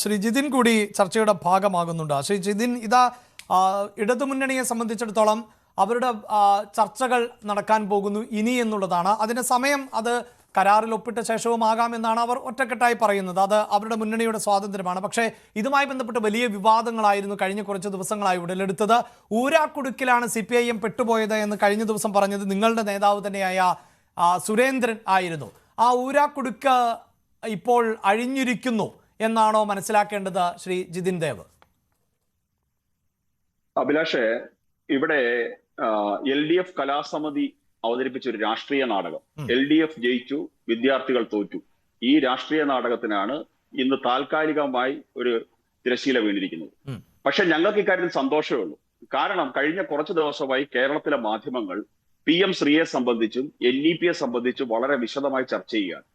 ശ്രീ ജിതിൻ കൂടി ചർച്ചയുടെ ഭാഗമാകുന്നുണ്ട്. ശ്രീ ജിതിൻ ഇതാ ഇടതുമുന്നണിയെ സംബന്ധിച്ചിടത്തോളം അവരുടെ ചർച്ചകൾ നടക്കാൻ പോകുന്നു ഇനി എന്നുള്ളതാണ്. അതിന് സമയം അത് കരാറിൽ ഒപ്പിട്ട ശേഷവും ആകാമെന്നാണ് അവർ ഒറ്റക്കെട്ടായി പറയുന്നത്. അത് അവരുടെ മുന്നണിയുടെ സ്വാതന്ത്ര്യമാണ്. പക്ഷേ ഇതുമായി ബന്ധപ്പെട്ട് വലിയ വിവാദങ്ങളായിരുന്നു കഴിഞ്ഞ കുറച്ച് ദിവസങ്ങളായി ഉടലെടുത്തത്. ഊരാക്കുടുക്കിലാണ് സി പി ഐ എം പെട്ടുപോയത് എന്ന് കഴിഞ്ഞ ദിവസം പറഞ്ഞത് നിങ്ങളുടെ നേതാവ് തന്നെയായ സുരേന്ദ്രൻ ആയിരുന്നു. ആ ഊരാക്കുടുക്ക് ഇപ്പോൾ അഴിഞ്ഞിരിക്കുന്നു. എന്നാണോ മനസ്സിലാക്കേണ്ടത് ശ്രീ ജിതിൻ ദേവ്? അഭിലാഷേ ഇവിടെ എൽ ഡി എഫ് കലാസമിതി അവതരിപ്പിച്ച ഒരു രാഷ്ട്രീയ നാടകം. എൽ ഡി എഫ് ജയിച്ചു വിദ്യാർത്ഥികൾ തോറ്റു. ഈ രാഷ്ട്രീയ നാടകത്തിനാണ് ഇന്ന് താൽക്കാലികമായി ഒരു തിരശീല വീണിരിക്കുന്നത്. പക്ഷെ ഞങ്ങൾക്ക് ഇക്കാര്യത്തിൽ സന്തോഷമേ ഉള്ളൂ. കാരണം കഴിഞ്ഞ കുറച്ച് ദിവസമായി കേരളത്തിലെ മാധ്യമങ്ങൾ പി എം ശ്രീയെ സംബന്ധിച്ചും എൻ ഇ പിയെ സംബന്ധിച്ചും വളരെ വിശദമായി ചർച്ച ചെയ്യുകയാണ്.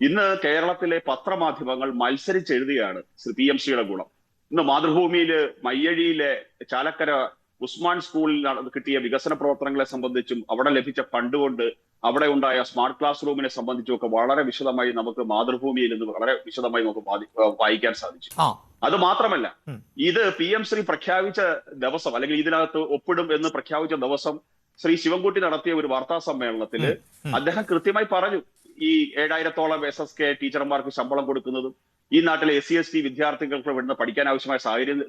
ഇന്ന് കേരളത്തിലെ പത്രമാധ്യമങ്ങൾ മത്സരിച്ചെഴുതുകയാണ് ശ്രീ പി എം സിയുടെ ഗുണം ഇന്ന് മാതൃഭൂമിയിൽ മയ്യഴിയിലെ ചാലക്കര ഉസ്മാൻ സ്കൂളിൽ കിട്ടിയ വികസന പ്രവർത്തനങ്ങളെ സംബന്ധിച്ചും അവിടെ ലഭിച്ച ഫണ്ട് കൊണ്ട് അവിടെ ഉണ്ടായ സ്മാർട്ട് ക്ലാസ് റൂമിനെ സംബന്ധിച്ചും ഒക്കെ വളരെ വിശദമായി നമുക്ക് മാതൃഭൂമിയിൽ നിന്ന് വളരെ വിശദമായി നമുക്ക് വായിക്കാൻ സാധിച്ചു അത് മാത്രമല്ല ഇത് പി എം ശ്രീ പ്രഖ്യാപിച്ച ദിവസം അല്ലെങ്കിൽ ഇതിനകത്ത് ഒപ്പിടും എന്ന് പ്രഖ്യാപിച്ച ദിവസം ശ്രീ ശിവൻകുട്ടി നടത്തിയ ഒരു വാർത്താ. ഉം. അദ്ദേഹം കൃത്യമായി പറഞ്ഞു ഈ ഏഴായിരത്തോളം എസ് എസ് കെ ടീച്ചർമാർക്ക് ശമ്പളം കൊടുക്കുന്നതും ഈ നാട്ടിലെ എസ് സി എസ് ടി വിദ്യാർത്ഥികൾക്ക് ഇവിടുന്ന് പഠിക്കാൻ ആവശ്യമായ സാഹചര്യം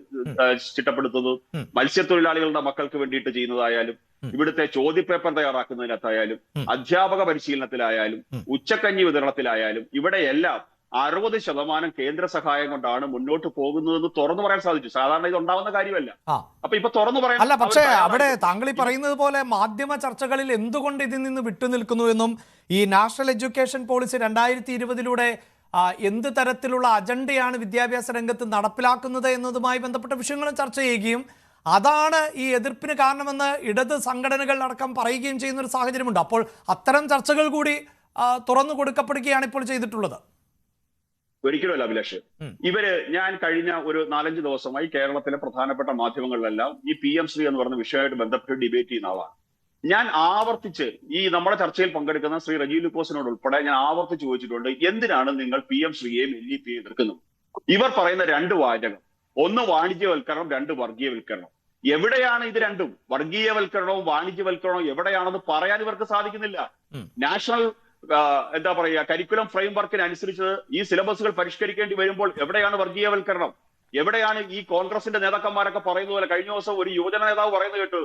ചിട്ടപ്പെടുത്തുന്നതും മത്സ്യത്തൊഴിലാളികളുടെ മക്കൾക്ക് വേണ്ടിയിട്ട് ചെയ്യുന്നതായാലും. ഇവിടുത്തെ ചോദ്യപേപ്പർ തയ്യാറാക്കുന്നതിനകത്തായാലും അധ്യാപക പരിശീലനത്തിലായാലും ഉച്ചക്കഞ്ഞി വിതരണത്തിലായാലും ഇവിടെയെല്ലാം അറുപത് ശതമാനം കേന്ദ്ര സഹായം കൊണ്ടാണ് മുന്നോട്ട് പോകുന്നതെന്ന് തുറന്നു പറയാൻ സാധിച്ചു. സാധാരണ ഇത് ഉണ്ടാവുന്ന കാര്യമല്ല. അപ്പൊ ഇപ്പൊ തുറന്നു പറയാൻ അല്ല പക്ഷേ അവിടെ താങ്കൾ ഈ പറയുന്നത് പോലെ മാധ്യമ ചർച്ചകളിൽ എന്തുകൊണ്ട് ഇതിൽ നിന്ന് വിട്ടുനിൽക്കുന്നു എന്നും ഈ നാഷണൽ എഡ്യൂക്കേഷൻ പോളിസി രണ്ടായിരത്തി ഇരുപതിലൂടെ എന്ത് തരത്തിലുള്ള അജണ്ടയാണ് വിദ്യാഭ്യാസ രംഗത്ത് നടപ്പിലാക്കുന്നത് എന്നതുമായി ബന്ധപ്പെട്ട വിഷയങ്ങളും ചർച്ച ചെയ്യുകയും അതാണ് ഈ എതിർപ്പിന് കാരണമെന്ന് ഇടത് സംഘടനകൾ അടക്കം പറയുകയും ചെയ്യുന്ന ഒരു സാഹചര്യമുണ്ട്. അപ്പോൾ അത്തരം ചർച്ചകൾ കൂടി തുറന്നു കൊടുക്കപ്പെടുകയാണ് ഇപ്പോൾ ചെയ്തിട്ടുള്ളത്. ഒരിക്കലുമല്ല അഭിലാഷ്. ഇവർ ഞാൻ കഴിഞ്ഞ ഒരു നാലഞ്ച് ദിവസമായി കേരളത്തിലെ പ്രധാനപ്പെട്ട മാധ്യമങ്ങളിലെല്ലാം ഈ പി എം ശ്രീ എന്ന് പറഞ്ഞ വിഷയമായിട്ട് ബന്ധപ്പെട്ട് ഡിബേറ്റ് ചെയ്യുന്ന ആളാണ്. ഞാൻ ആവർത്തിച്ച് ഈ നമ്മുടെ ചർച്ചയിൽ പങ്കെടുക്കുന്ന ശ്രീ റജീവ് ലുക്കോസിനോട് ഉൾപ്പെടെ ഞാൻ ആവർത്തിച്ച് ചോദിച്ചിട്ടുണ്ട് എന്തിനാണ് നിങ്ങൾ പി എം ശ്രീയെയും എൽ ഇ പിയെയും എതിർക്കുന്നത്? ഇവർ പറയുന്ന രണ്ട് വാചകം. ഒന്ന് വാണിജ്യവൽക്കരണം രണ്ട് വർഗീയവൽക്കരണം. എവിടെയാണ് ഇത് രണ്ടും? വർഗീയവൽക്കരണവും വാണിജ്യവൽക്കരണവും എവിടെയാണെന്ന് പറയാൻ ഇവർക്ക് സാധിക്കുന്നില്ല. നാഷണൽ എന്താ പറയുക കരിക്കുലം ഫ്രെയിം വർക്കിന് അനുസരിച്ച് ഈ സിലബസുകൾ പരിഷ്കരിക്കേണ്ടി വരുമ്പോൾ എവിടെയാണ് വർഗീയവൽക്കരണം? എവിടെയാണ് ഈ കോൺഗ്രസിന്റെ നേതാക്കന്മാരൊക്കെ പറയുന്ന പോലെ? കഴിഞ്ഞ ദിവസം ഒരു യുവജന നേതാവ് പറയുന്നത് കേട്ടു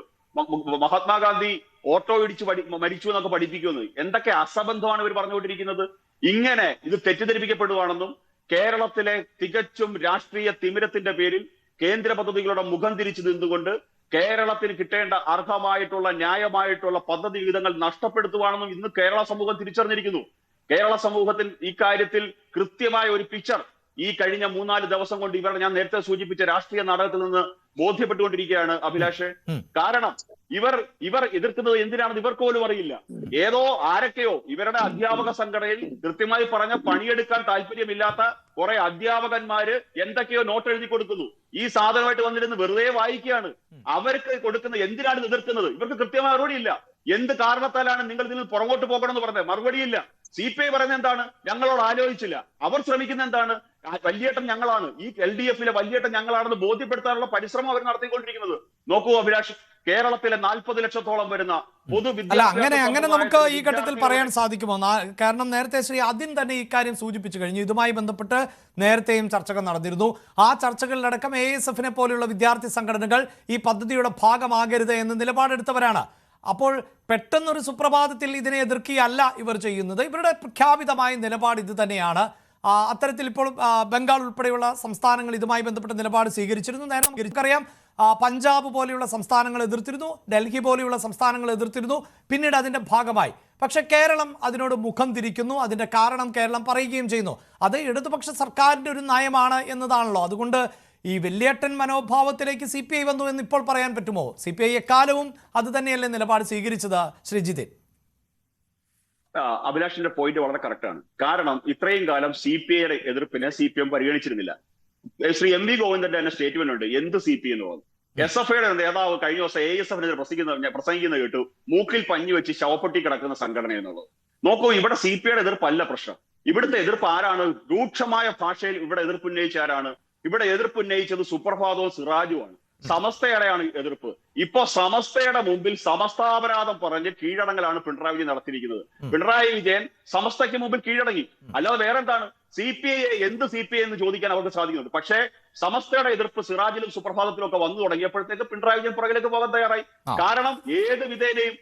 മഹാത്മാഗാന്ധി ഓട്ടോ ഇടിച്ച് മരിച്ചു എന്നൊക്കെ പഠിപ്പിക്കുന്നത് എന്തൊക്കെ അസംബന്ധമാണ് ഇവർ പറഞ്ഞുകൊണ്ടിരിക്കുന്നത്? ഇങ്ങനെ ഇത് തെറ്റിദ്ധരിപ്പിക്കപ്പെടുവാണെന്നും കേരളത്തിലെ തികച്ചും രാഷ്ട്രീയ തിമിരത്തിന്റെ പേരിൽ കേന്ദ്ര പദ്ധതികളുടെ മുഖം തിരിച്ചു നിന്നുകൊണ്ട് കേരളത്തിന് കിട്ടേണ്ട അർഹമായിട്ടുള്ള ന്യായമായിട്ടുള്ള പദ്ധതി വിഹിതങ്ങൾ നഷ്ടപ്പെടുത്തുവാണെന്നും ഇന്ന് കേരള സമൂഹം തിരിച്ചറിഞ്ഞിരിക്കുന്നു. കേരള സമൂഹത്തിൽ ഇക്കാര്യത്തിൽ കാര്യത്തിൽ കൃത്യമായ ഒരു പിക്ചർ ഈ കഴിഞ്ഞ മൂന്നാൽ ദിവസം കൊണ്ട് ഇവരുടെ ഞാൻ നേരത്തെ സൂചിപ്പിച്ച രാഷ്ട്രീയ നാടകത്തിൽ നിന്ന് ബോധ്യപ്പെട്ടുകൊണ്ടിരിക്കുകയാണ് അഭിലാഷ്. കാരണം ഇവർ ഇവർ എതിർക്കുന്നത് എന്തിനാണെന്ന് ഇവർക്ക് പോലും അറിയില്ല. ഏതോ ആരൊക്കെയോ ഇവരുടെ അധ്യാപക സംഘടനയിൽ കൃത്യമായി പറഞ്ഞ പണിയെടുക്കാൻ താല്പര്യമില്ലാത്ത കുറെ അധ്യാപകന്മാര് എന്തൊക്കെയോ നോട്ട് എഴുതി കൊടുക്കുന്നു. ഈ സാധനമായിട്ട് വന്നിരുന്ന് വെറുതെ വായിക്കുകയാണ്. അവർക്ക് കൊടുക്കുന്ന എന്തിനാണ് എതിർക്കുന്നത്? ഇവർക്ക് കൃത്യമായ മറുപടിയില്ല. എന്ത് കാരണത്താലാണ് നിങ്ങൾ ഇതിൽ പുറകോട്ട് പോകണമെന്ന് പറഞ്ഞത്? മറുപടിയില്ല. സി പി ഐ പറയുന്നത് എന്താണ്? ഞങ്ങളോട് ആലോചിച്ചില്ല. അവർ ശ്രമിക്കുന്ന എന്താണ്? വല്യേട്ടൻ ഞങ്ങളാണ്. ഈ എൽ ഡി എഫിലെ വല്യേട്ടൻ ഞങ്ങളാണെന്ന് ബോധ്യപ്പെടുത്താനുള്ള പരിശ്രമം അവർ നടത്തിക്കൊണ്ടിരിക്കുന്നത്. നോക്കൂ അഭിലാഷ് കേരളത്തിലെ നാൽപ്പത് ലക്ഷത്തോളം വരുന്ന പൊതു അല്ല അങ്ങനെ അങ്ങനെ നമുക്ക് ഈ ഘട്ടത്തിൽ പറയാൻ സാധിക്കുമോ? കാരണം നേരത്തെ ശ്രീ ആദ്യം തന്നെ ഇക്കാര്യം സൂചിപ്പിച്ചു കഴിഞ്ഞു. ഇതുമായി ബന്ധപ്പെട്ട് നേരത്തെയും ചർച്ചകൾ നടന്നിരുന്നു. ആ ചർച്ചകളിലടക്കം എ എസ് എഫിനെ പോലെയുള്ള വിദ്യാർത്ഥി സംഘടനകൾ ഈ പദ്ധതിയുടെ ഭാഗമാകരുത് എന്ന് നിലപാടെടുത്തവരാണ്. അപ്പോൾ പെട്ടെന്നൊരു സുപ്രഭാതത്തിൽ ഇതിനെ എതിർക്കുകയല്ല ഇവർ ചെയ്യുന്നത്. ഇവരുടെ പ്രഖ്യാപിതമായ നിലപാട് ഇത് തന്നെയാണ്. അത്തരത്തിൽ ഇപ്പോൾ ബംഗാൾ ഉൾപ്പെടെയുള്ള സംസ്ഥാനങ്ങൾ ഇതുമായി ബന്ധപ്പെട്ട നിലപാട് സ്വീകരിച്ചിരുന്നു. നേരം നമുക്കറിയാം ആ, പഞ്ചാബ് പോലെയുള്ള സംസ്ഥാനങ്ങൾ എതിർത്തിരുന്നു. ഡൽഹി പോലെയുള്ള സംസ്ഥാനങ്ങൾ എതിർത്തിരുന്നു. പിന്നീട് അതിന്റെ ഭാഗമായി. പക്ഷേ കേരളം അതിനോട് മുഖം തിരിക്കുന്നു. അതിന്റെ കാരണം കേരളം പറയുകയും ചെയ്യുന്നു. അത് ഇടതുപക്ഷ സർക്കാരിന്റെ ഒരു നയമാണ് എന്നതാണല്ലോ. അതുകൊണ്ട് ഈ വെള്ളിയേട്ടൻ മനോഭാവത്തിലേക്ക് സി പി ഐ വന്നു എന്ന് ഇപ്പോൾ പറയാൻ പറ്റുമോ? സി പി ഐ എക്കാലവും അത് തന്നെയല്ലേ നിലപാട് സ്വീകരിച്ചത് ശ്രീജിതിൻ അഭിലാഷിന്റെ പോയിന്റ് വളരെ കറക്റ്റ് ആണ്. കാരണം ഇത്രയും കാലം സി പി ഐയുടെ എതിർപ്പിനെ സി പി എം പരിഗണിച്ചിരുന്നില്ല. ശ്രീ എം വി ഗോവിന്ദന്റെ തന്നെ സ്റ്റേറ്റ്മെന്റ് ഉണ്ട്. എന്ത് സി പി എന്ന് പറഞ്ഞു. എസ് എഫ് ഐയുടെ നേതാവ് കഴിഞ്ഞ ദിവസം എ എസ് എഫിനെതിരെ പ്രസംഗിക്കുന്ന പ്രസംഗിക്കുന്ന കേട്ടു. മൂക്കിൽ പഞ്ഞു വെച്ച് ശവപ്പെട്ടി കിടക്കുന്ന സംഘടന എന്നുള്ളത്. നോക്കൂ ഇവിടെ സി പി ഐയുടെ എതിർപ്പല്ല പ്രശ്നം. ഇവിടുത്തെ എതിർപ്പ് ആരാണ്? രൂക്ഷമായ ഭാഷയിൽ ഇവിടെ എതിർപ്പ് ഉന്നയിച്ച ആരാണ്? ഇവിടെ എതിർപ്പ് ഉന്നയിച്ചത് സുപ്രഭാതവും സിറാജുമാണ് സമസ്തയുടെയാണ് എതിർപ്പ്. ഇപ്പോ സമസ്തയുടെ മുമ്പിൽ സമസ്താപരാധം പറഞ്ഞ് കീഴടങ്ങലാണ് പിണറായി വിജയൻ നടത്തിയിരിക്കുന്നത്. പിണറായി വിജയൻ സമസ്തയ്ക്ക് മുമ്പിൽ കീഴടങ്ങി. അല്ലാതെ വേറെ എന്താണ് സി പി ഐ എന്ത് സി പി ഐ എന്ന് ചോദിക്കാൻ അവർക്ക് സാധിക്കുന്നുണ്ട്. പക്ഷേ സമസ്തയുടെ എതിർപ്പ് സിറാജിലും സുപ്രഭാതത്തിലും ഒക്കെ വന്നു തുടങ്ങിയപ്പോഴത്തേക്ക് പിണറായി വിജയൻ പുറകിലേക്ക് പോകാൻ തയ്യാറായി. കാരണം ഏത് വിധേനയും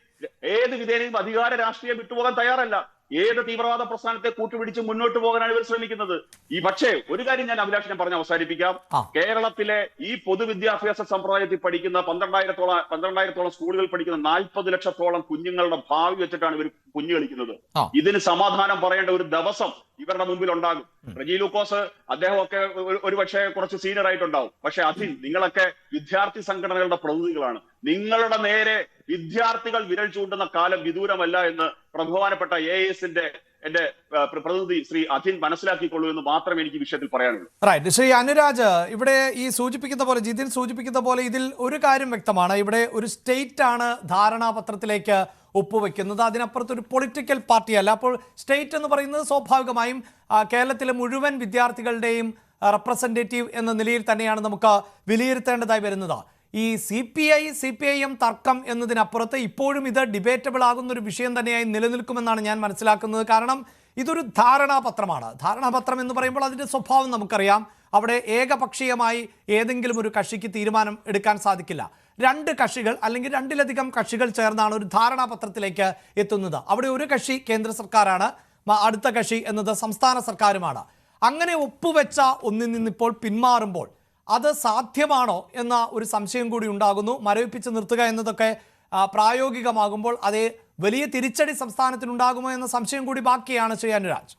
ഏത് വിധേനയും അധികാര രാഷ്ട്രീയം വിട്ടുപോകാൻ തയ്യാറല്ല. ഏത് തീവ്രവാദ പ്രസ്ഥാനത്തെ കൂട്ടുപിടിച്ച് മുന്നോട്ട് പോകാനാണ് ഇവർ ശ്രമിക്കുന്നത്? ഈ പക്ഷേ ഒരു കാര്യം ഞാൻ അഭിലാഷിനെ പറഞ്ഞ് അവസാനിപ്പിക്കാം. കേരളത്തിലെ ഈ പൊതുവിദ്യാഭ്യാസ സമ്പ്രദായത്തിൽ പഠിക്കുന്ന പന്ത്രണ്ടായിരത്തോളം പന്ത്രണ്ടായിരത്തോളം സ്കൂളുകളിൽ പഠിക്കുന്ന നാൽപ്പത് ലക്ഷത്തോളം കുഞ്ഞുങ്ങളുടെ ഭാവി വെച്ചിട്ടാണ് ഇവർ കുഞ്ഞു കളിക്കുന്നത്. ഇതിന് സമാധാനം പറയേണ്ട ഒരു ദിവസം ഇവരുടെ മുമ്പിൽ ഉണ്ടാകും. റജി ലൂക്കോസ് അദ്ദേഹമൊക്കെ ഒരുപക്ഷെ ഒരു പക്ഷേ കുറച്ച് സീനിയർ ആയിട്ടുണ്ടാവും. പക്ഷെ അതിൽ നിങ്ങളൊക്കെ വിദ്യാർത്ഥി സംഘടനകളുടെ പ്രതിനിധികളാണ്. നിങ്ങളുടെ നേരെ വിദ്യാർത്ഥികൾ വിരൽ ചൂണ്ടുന്ന കാലം വിദൂരമല്ല എന്ന് പ്രബഹുമാനപ്പെട്ട എ എസിന്റെ എന്റെ പ്രതിനിധി ശ്രീ അധിൻ മനസ്സിലാക്കിക്കൊള്ളൂ എന്ന് മാത്രമേ എനിക്ക് വിഷയത്തിൽ പറയാനുള്ളൂ. റൈറ്റ് ശ്രീ അനുരാജ് ഇവിടെ ഈ സൂചിപ്പിക്കുന്ന പോലെ ജിതിൻ സൂചിപ്പിക്കുന്ന പോലെ ഇതിൽ ഒരു കാര്യം വ്യക്തമാണ്. ഇവിടെ ഒരു സ്റ്റേറ്റ് ആണ് ധാരണാപത്രത്തിലേക്ക് ഒപ്പുവെക്കുന്നത്. അതിനപ്പുറത്ത് ഒരു പൊളിറ്റിക്കൽ പാർട്ടിയല്ല. അപ്പോൾ സ്റ്റേറ്റ് എന്ന് പറയുന്നത് സ്വാഭാവികമായും കേരളത്തിലെ മുഴുവൻ വിദ്യാർത്ഥികളുടെയും റെപ്രസെന്റേറ്റീവ് എന്ന നിലയിൽ തന്നെയാണ് നമുക്ക് വിലയിരുത്തേണ്ടതായി വരുന്നത്. ഈ C P I C P I M തർക്കം എന്നതിനപ്പുറത്ത് ഇപ്പോഴും ഇത് ഡിബേറ്റബിൾ ആകുന്ന ഒരു വിഷയം തന്നെയായി നിലനിൽക്കുമെന്നാണ് ഞാൻ മനസ്സിലാക്കുന്നത്. കാരണം ഇതൊരു ധാരണാപത്രമാണ്. ധാരണാപത്രം എന്ന് പറയുമ്പോൾ അതിന്റെ സ്വഭാവം നമുക്കറിയാം. അവിടെ ഏകപക്ഷീയമായി ഏതെങ്കിലും ഒരു കക്ഷിക്ക് തീരുമാനം എടുക്കാൻ സാധിക്കില്ല. രണ്ട് കക്ഷികൾ അല്ലെങ്കിൽ രണ്ടിലധികം കക്ഷികൾ ചേർന്നാണ് ഒരു ധാരണാപത്രത്തിലേക്ക് എത്തുന്നത്. അവിടെ ഒരു കക്ഷി കേന്ദ്ര സർക്കാരാണ് അടുത്ത കക്ഷി എന്നത് സംസ്ഥാന സർക്കാരുമാണ്. അങ്ങനെ ഒപ്പുവെച്ച ഒന്നിൽ നിന്നിപ്പോൾ പിന്മാറുമ്പോൾ അത് സാധ്യമാണോ എന്ന ഒരു സംശയം കൂടി ഉണ്ടാകുന്നു. മരവിപ്പിച്ച് നിർത്തുക എന്നതൊക്കെ പ്രായോഗികമാകുമ്പോൾ അതേ വലിയ തിരിച്ചടി സംസ്ഥാനത്തിനുണ്ടാകുമോ എന്ന സംശയം കൂടി ബാക്കിയാണ് അനുരാജ്.